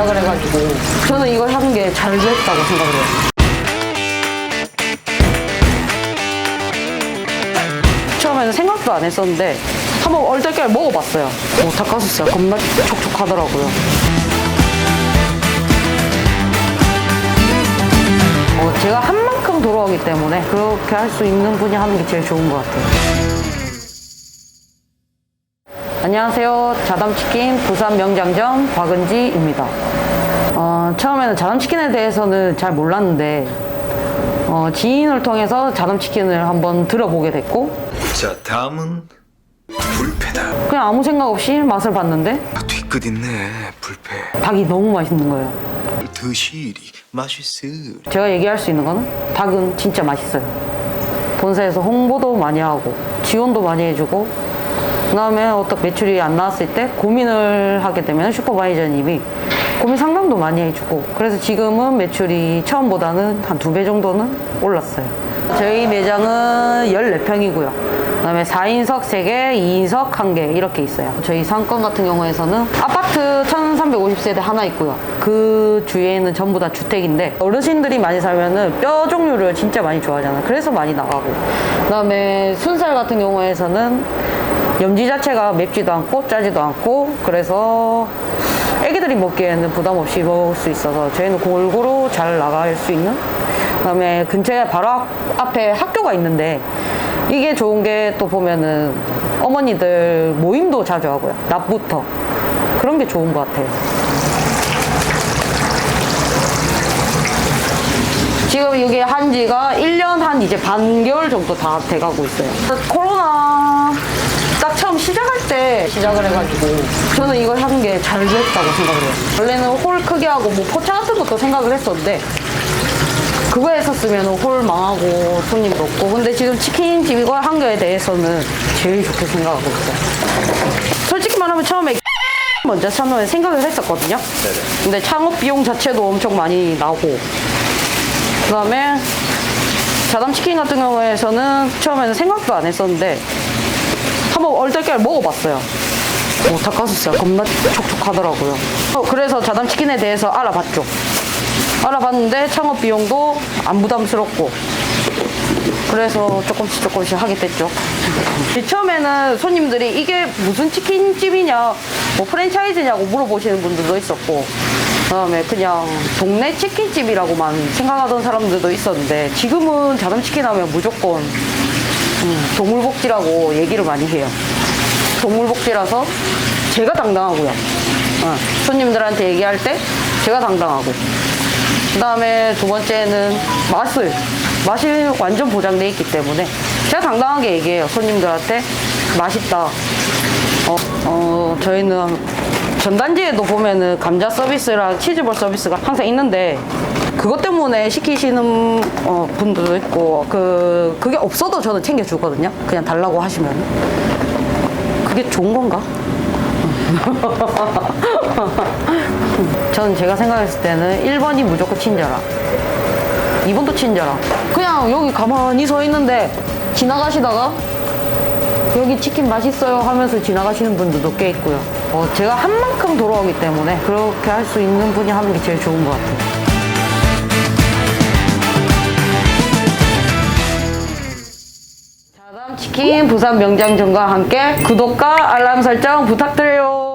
시작을 해가지고 저는 이걸 하는 게잘 됐다고 생각을 해요. 처음에는 생각도 안 했었는데 한번 얼떨결 먹어봤어요. 오, 닭가슴살 겁나 촉촉하더라고요. 어, 제가 한 만큼 돌아오기 때문에 그렇게 할 수 있는 분이 하는 게 제일 좋은 것 같아요. 안녕하세요. 자담치킨 부산 명장점 박은지입니다. 어, 처음에는 자담치킨에 대해서는 잘 몰랐는데 어, 지인을 통해서 자담치킨을 한번 들어보게 됐고 자 다음은 불패다 그냥 아무 생각 없이 맛을 봤는데 아, 뒤끝 있네 불패 닭이 너무 맛있는 거예요. 드시리 맛있으리 제가 얘기할 수 있는 거는 닭은 진짜 맛있어요. 본사에서 홍보도 많이 하고 지원도 많이 해주고 그 다음에 어떤 매출이 안 나왔을 때 고민을 하게 되면 슈퍼바이저님이 고민 상담도 많이 해주고 그래서 지금은 매출이 처음보다는 한 두 배 정도는 올랐어요. 저희 매장은 14평이고요. 그 다음에 4인석 3개, 2인석 1개 이렇게 있어요. 저희 상권 같은 경우에서는 아파트 1350세대 하나 있고요. 그 주위에는 전부 다 주택인데 어르신들이 많이 살면은 뼈 종류를 진짜 많이 좋아하잖아요. 그래서 많이 나가고. 그 다음에 순살 같은 경우에서는 염지 자체가 맵지도 않고 짜지도 않고 그래서 애기들이 먹기에는 부담 없이 먹을 수 있어서 저희는 골고루 잘 나갈 수 있는 그다음에 근처에 바로 앞- 앞에 학교가 있는데 이게 좋은 게 또 보면은 어머니들 모임도 자주 하고요. 낮부터. 그런 게 좋은 것 같아요. 지금 여기 한 지가 1년 한 이제 반개월 정도 다 돼가고 있어요. 코로나 시작할 때 시작을 해가지고 저는 이걸 하는 게잘 됐다고 생각을 해요. 원래는 홀 크게 하고 뭐 포차 같은 것도 생각을 했었는데 그거 했었으면 홀 망하고 손님도 없고 근데 지금 치킨집 이걸 한 거에 대해서는 제일 좋게 생각하고 있어요. 솔직히 말하면 처음에 먼저 창업에 생각을 했었거든요. 근데 창업 비용 자체도 엄청 많이 나고 그다음에 자담치킨 같은 경우에서는 처음에는 생각도 안 했었는데 한번 얼떨결 먹어봤어요. 오, 닭가슴살 겁나 촉촉하더라고요. 어, 그래서 자담치킨에 대해서 알아봤죠. 알아봤는데 창업 비용도 안 부담스럽고 그래서 조금씩 조금씩 하게 됐죠. 처음에는 손님들이 이게 무슨 치킨집이냐, 뭐 프랜차이즈냐고 물어보시는 분들도 있었고, 그다음에 그냥 동네 치킨집이라고만 생각하던 사람들도 있었는데 지금은 자담치킨 하면 무조건 음, 동물복지라고 얘기를 많이 해요. 동물복지라서 제가 당당하고요. 어, 손님들한테 얘기할 때 제가 당당하고. 그 다음에 두 번째는 맛을, 맛이 완전 보장돼 있기 때문에 제가 당당하게 얘기해요. 손님들한테 맛있다. 어, 어, 저희는 전단지에도 보면은 감자 서비스랑 치즈볼 서비스가 항상 있는데 그것 때문에 시키시는 어, 분들도 있고 그 그게 없어도 저는 챙겨 주거든요. 그냥 달라고 하시면 그게 좋은 건가? 저는 제가 생각했을 때는 1번이 무조건 친절함. 2번도 친절함. 그냥 여기 가만히 서 있는데 지나가시다가 여기 치킨 맛있어요 하면서 지나가시는 분들도 꽤 있고요. 어, 제가 한 만큼 돌아오기 때문에 그렇게 할 수 있는 분이 하는 게 제일 좋은 것 같아요. 자담치킨 부산 명장전과 함께 구독과 알람 설정 부탁드려요.